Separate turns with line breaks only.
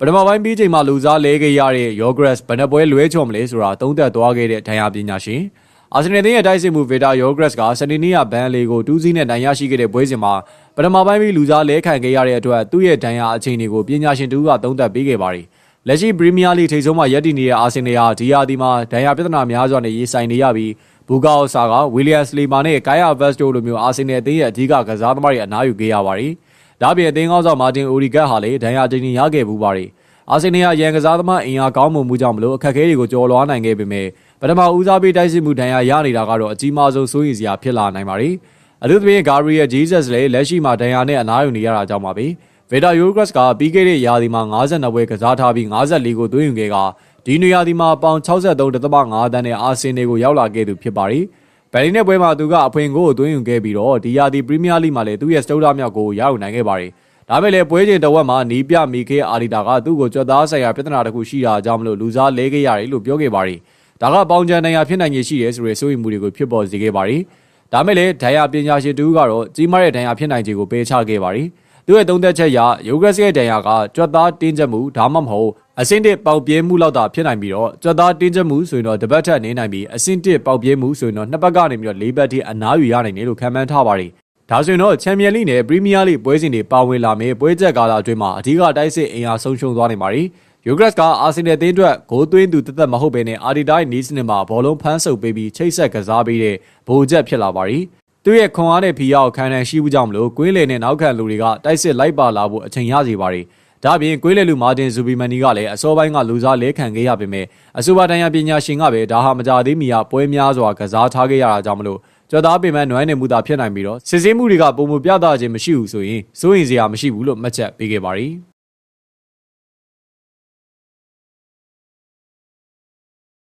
ပထမပိုင်းပြီးချိန်မှာလူစားလဲခဲ့ရတဲ့ Yogres ဘယ်နှပွဲလွဲချော်မလဲဆိုတာသုံးသပ်သွားခဲ့တဲ့ဒဏ်ရာပညာရှင်အာဆင်နယ်တင်းရဲ့တိုက်စစ်မှုဗီတာ Yogres ကစနေနေ့ကဘန်လီကိုတူးစီးနဲ့နိုင်ရရှိခဲ့တဲ့ပွဲစဉ်မှာပထမပိုင်းပြီးလူစားလဲခံခဲ့ရတဲ့အတွက်သူ့ရဲ့ဒဏ်ရာအခြေအနေကိုပညာရှင်တူကသုံးသပ်ပေးခဲ့ပါတယ်လက်ရှိပရီးမီးယားလိထိပ်ဆုံးမှာရပ်တည်နေတဲ့အာဆင်နယ်ဟာဒီယာဒီမှာဒဏ်ရာပြဿနာများစွာနဲ့ရင်ဆိုင်နေရပြီးဘူကာအိုဆာကဝီလီယမ်စလီမာနဲ့ဂိုင်ယာဗက်စတိုလိုမျိုးအာဆင်နယ်အသင်းရဲ့အဓိကကစားသမားတွေအနားယူခဲ့ရပါတယ်။ ဒါ့အပြင်အသင်းကောင်းဆောင်မာတင်အိုရီဂတ်ဟာလည်းဒဏ်ရာကျင်းရခဲ့ပူပါတယ်။အာဆင်နယ်ကရန်ကစားသမားအင်အားကောင်းမှုမှုကြောင့်မလို့အခက်အခဲတွေကိုကျော်လွှားနိုင်ခဲ့ပေမဲ့ပထမဦးစားပေးတိုက်စစ်မှုဒဏ်ရာရနေတာကတော့အကြီးမားဆုံးစိုးရိမ်စရာဖြစ်လာနိုင်ပါတယ်။အထူးသဖြင့်ဂါရီယယ်ဂျေးဇက်စ်လည်းလက်ရှိမှာဒဏ်ရာနဲ့အနားယူနေရတာကြောင့်ပါပဲ။ဗေတာယိုဂရက်စ်ကပြီးခဲ့တဲ့ရာသီမှာ52ပွဲကစားထားပြီး54ကိုသွင်းယူခဲ့ကဒီနွေရာသီမှာပေါင်63.5တန်းနဲ့အာဆင်နယ်ကိုရောက်လာခဲ့သူဖြစ်ပါတယ်။ ဘယ်လီနဲ့ပွဲမှာသူကအဖွင့်ကိုသွင်းယူခဲ့ပြီးတော့ဒီရာသီပရီးမီးယားလိမှာလည်းသူ့ရဲ့စတုဒ္ဓမြောက်ကိုရယူနိုင်ခဲ့ပါတယ်။ဒါပေမဲ့လည်းပွဲချိန်တစ်ဝက်မှာနီးပြမီခေအာဒီတာကသူ့ကိုကြွက်သားဆိုင်ရာပြဿနာတစ်ခုရှိတာကြောင့်မလို့လူစားလဲခဲ့ရတယ်လို့ပြောခဲ့ပါတယ်။ဒါကပေါင်ချန်နိုင်ရာဖြစ်နိုင်ခြေရှိတယ်ဆိုတဲ့စိုးရိမ်မှုတွေကိုဖြစ်ပေါ်စေခဲ့ပါတယ်။ဒါမဲ့လည်းဒဏ်ရာပညာရှင်တူကတော့ကြီးမားတဲ့ဒဏ်ရာဖြစ်နိုင်ခြေကိုပေးချခဲ့ပါတယ်။သူ့ရဲ့သုံးသက်ချက်အရယိုဂရက်စ်ရဲ့ဒဏ်ရာကကြွက်သားတင်းကျပ်မှုဒါမှမဟုတ် အဆင့်တစ်ပေါက်ပြဲမှုလောက်သာဖြစ်နိုင်ပြီးတော့ကြွက်သားတင်းကျပ်မှုဆိုရင်တော့တစ်ပတ်ထက်နေနိုင်ပြီးအဆင့်တစ်ပေါက်ပြဲမှုဆိုရင်တော့နှစ်ပတ်ကနေပြီးတော့လေးပတ်ထိအနားယူရနိုင်တယ်လို့ခန့်မှန်းထားပါတယ်။ဒါဆိုရင်တော့ချန်ပီယံလိနဲ့ပရီးမီးယားလိပွဲစဉ်တွေပါဝင်လာမယ်ပွဲချက်ကာလအတွင်းမှာအဓိကတိုက်စစ်အင်အားဆုံးရှုံးသွားနိုင်ပါတယ်။ယိုဂရက်စ်ကအာဆင်နယ်အသင်းအတွက်ဂိုးသွင်းသူတသက်မဟုတ်ဘဲနဲ့အာဒီတိုင်းနီးစနစ်မှာဘောလုံးဖမ်းဆုပ်ပေးပြီးချိတ်ဆက်ကစားပေးတဲ့ဗိုလ်ချက်ဖြစ်လာပါတယ်။သူ့ရဲ့ခွန်အားနဲ့ဖီရောက်ခံနိုင်ရှိမှုကြောင့်မလို့ကွင်းလေနဲ့နောက်ခံလူတွေကတိုက်စစ်လိုက်ပါလာဖို့အချိန်ရစီပါတယ်။ ဒါ့အပြင်ကွင်းလေလူမာတင်ဇူဘီမန်နီကလည်းအစောပိုင်းကလူစားလဲခံခဲ့ရပေမဲ့အဆိုပါတန်ရာပညာရှင်ကပဲဒါဟာမကြသေးမီကပွဲများစွာကစားထားခဲ့ရတာကြောင့်မလို့ကျော်သားပင်မနွမ်းနေမှုသာဖြစ်နိုင်ပြီးတော့စစ်ဆေးမှုတွေကပုံမပြသခြင်းမရှိဘူးဆိုရင်စိုးရင်စရာမရှိဘူးလို့မှတ်ချက်ပေးခဲ့ပါတယ်။